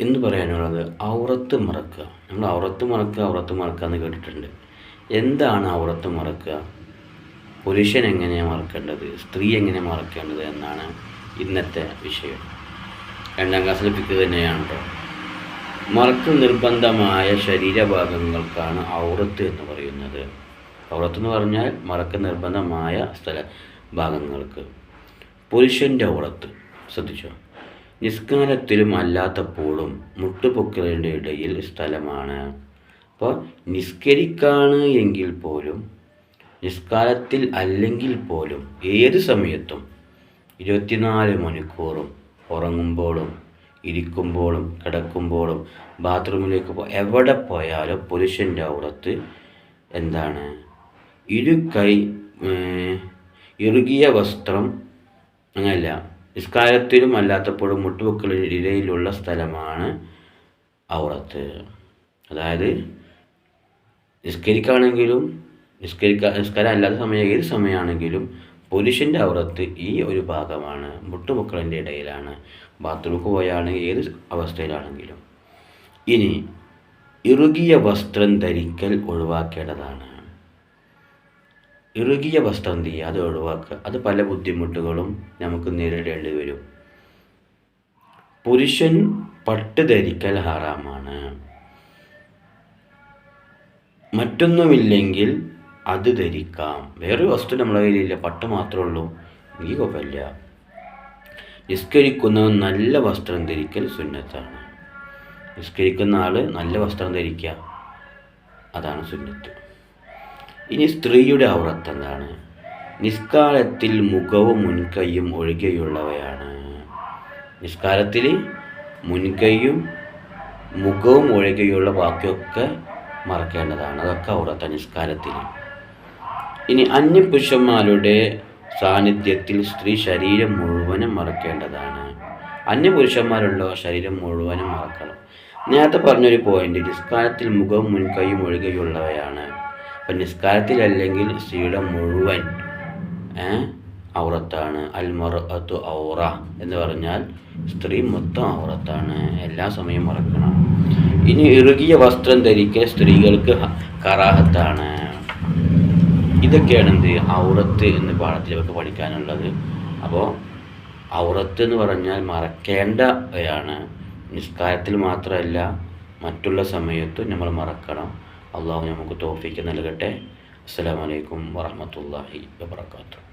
എന്ന് പറയാനുള്ളത് ഔറത്ത് മറക്കുക. നമ്മൾ ഔറത്ത് മറക്കുക ഔറത്ത് മറക്കുക എന്ന് കേട്ടിട്ടുണ്ട്. എന്താണ് ഔറത്ത് മറക്കുക? പുരുഷൻ എങ്ങനെയാണ് മറക്കേണ്ടത്? സ്ത്രീ എങ്ങനെ മറക്കേണ്ടത് എന്നാണ് ഇന്നത്തെ വിഷയം. രണ്ടാം ക്ലാസ്സിൽ പിക്ക് തന്നെയാണ് മറക്ക് നിർബന്ധമായ ശരീരഭാഗങ്ങൾക്കാണ് ഔറത്ത് എന്ന് പറയുന്നത്. ഔറത്ത് എന്ന് പറഞ്ഞാൽ മറക്ക് നിർബന്ധമായ സ്ഥല ഭാഗങ്ങൾക്ക്. പുരുഷന്റെ ഔറത്ത്. ശ്രദ്ധിച്ചോ? നിസ്കാരത്തിലും അല്ലാത്തപ്പോഴും മുട്ടുപൊക്കലിന്റെ ഇടയിൽ സ്ഥലമാണ്. അപ്പോൾ നിസ്കരിക്കാണ് എങ്കിൽ പോലും നിസ്കാരത്തിൽ അല്ലെങ്കിൽ പോലും ഏത് സമയത്തും ഇരുപത്തിനാല് മണിക്കൂറും ഉറങ്ങുമ്പോഴും ഇരിക്കുമ്പോഴും കിടക്കുമ്പോഴും ബാത്റൂമിലേക്ക് പോ എവിടെ പോയാലും പുരുഷന്റെ അവിടത്ത് എന്താണ്? ഇരു കൈ ഇറുകിയ വസ്ത്രം അങ്ങനെയല്ല. നിസ്കാരത്തിലും അല്ലാത്തപ്പോഴും മുട്ടുപൊക്കളിൽ ഇടയിലുള്ള സ്ഥലമാണ് ഔറത്ത്. അതായത് നിസ്കരിക്കുകയാണെങ്കിലും നിസ്കരിക്ക നിസ്കാരം അല്ലാത്ത സമയം ഏത് സമയമാണെങ്കിലും പുരുഷന്റെ ഔറത്ത് ഈ ഒരു ഭാഗമാണ് മുട്ടുമുക്കളിന്റെ ഇടയിലാണ്. ബാത്റൂമിൽ പോയാണെങ്കിൽ ഏത് അവസ്ഥയിലാണെങ്കിലും. ഇനി ഇറുകിയ വസ്ത്രം ധരിക്കൽ ഒഴിവാക്കേണ്ടതാണ്. ഇറുകിയ വസ്ത്രം എന്ത് ചെയ്യുക അത് ഒഴിവാക്കുക. അത് പല ബുദ്ധിമുട്ടുകളും നമുക്ക് നേരിടേണ്ടി വരും. പുരുഷൻ പട്ട് ധരിക്കൽ ഹറാമാണ്. മറ്റൊന്നുമില്ലെങ്കിൽ അത് ധരിക്കാം. വേറൊരു വസ്തു നമ്മളെ കയ്യിലില്ല. പട്ട് മാത്രമേ ഉള്ളൂ. എനിക്ക് കുഴപ്പമില്ല. നിസ്കരിക്കുന്നവൻ നല്ല വസ്ത്രം ധരിക്കൽ സുന്നത്താണ്. നിസ്കരിക്കുന്ന ആൾ നല്ല വസ്ത്രം ധരിക്കുക. അതാണ് സുന്നത്ത്. ഇനി സ്ത്രീയുടെ ഔറത്ത് എന്താണ് നിസ്കാരത്തിൽ മുഖവും മുൻകൈയും ഒഴികെയുള്ളവയാണ്. നിസ്കാരത്തിൽ മുൻകൈയും മുഖവും ഒഴികെയുള്ള ബാക്കിയൊക്കെ മറക്കേണ്ടതാണ്. അതൊക്കെ ഔറത്ത നിസ്കാരത്തിൽ. ഇനി അന്യപുരുഷന്മാരുടെ സാന്നിധ്യത്തിൽ സ്ത്രീ ശരീരം മുഴുവനും മറക്കേണ്ടതാണ്. അന്യപുരുഷന്മാരുണ്ടോ? ശരീരം മുഴുവനും മറക്കണം. നേരത്തെ പറഞ്ഞൊരു പോയിന്റ് നിസ്കാരത്തിൽ മുഖവും മുൻകൈയും ഒഴികെയുള്ളവയാണ്. അപ്പം നിസ്കാരത്തിലല്ലെങ്കിൽ സ്ത്രീയുടെ മുഴുവൻ ഔറത്താണ്. അൽമറത്തു ഔറ എന്ന് പറഞ്ഞാൽ സ്ത്രീ മൊത്തം ഔറത്താണ്. എല്ലാ സമയവും മറക്കണം. ഇനി ഇറുകിയ വസ്ത്രം ധരിക്കൽ സ്ത്രീകൾക്ക് കറാഹത്താണ്. ഇതൊക്കെയാണ് എന്ത്? ഔറത്ത് എന്ന് പാഠത്തിൽ ഇവർക്ക് പഠിക്കാനുള്ളത്. അപ്പോൾ ഔറത്ത് എന്ന് പറഞ്ഞാൽ മറക്കേണ്ടവയാണ്. നിസ്കാരത്തിൽ മാത്രമല്ല മറ്റുള്ള സമയത്തും നമ്മൾ മറക്കണം. അള്ളാഹു നമുക്ക് തോഫിക്ക് നൽകട്ടെ. അസ്സലാമലൈക്കും വാഹമത്തല്ലാഹി വാബർക്കാത്തു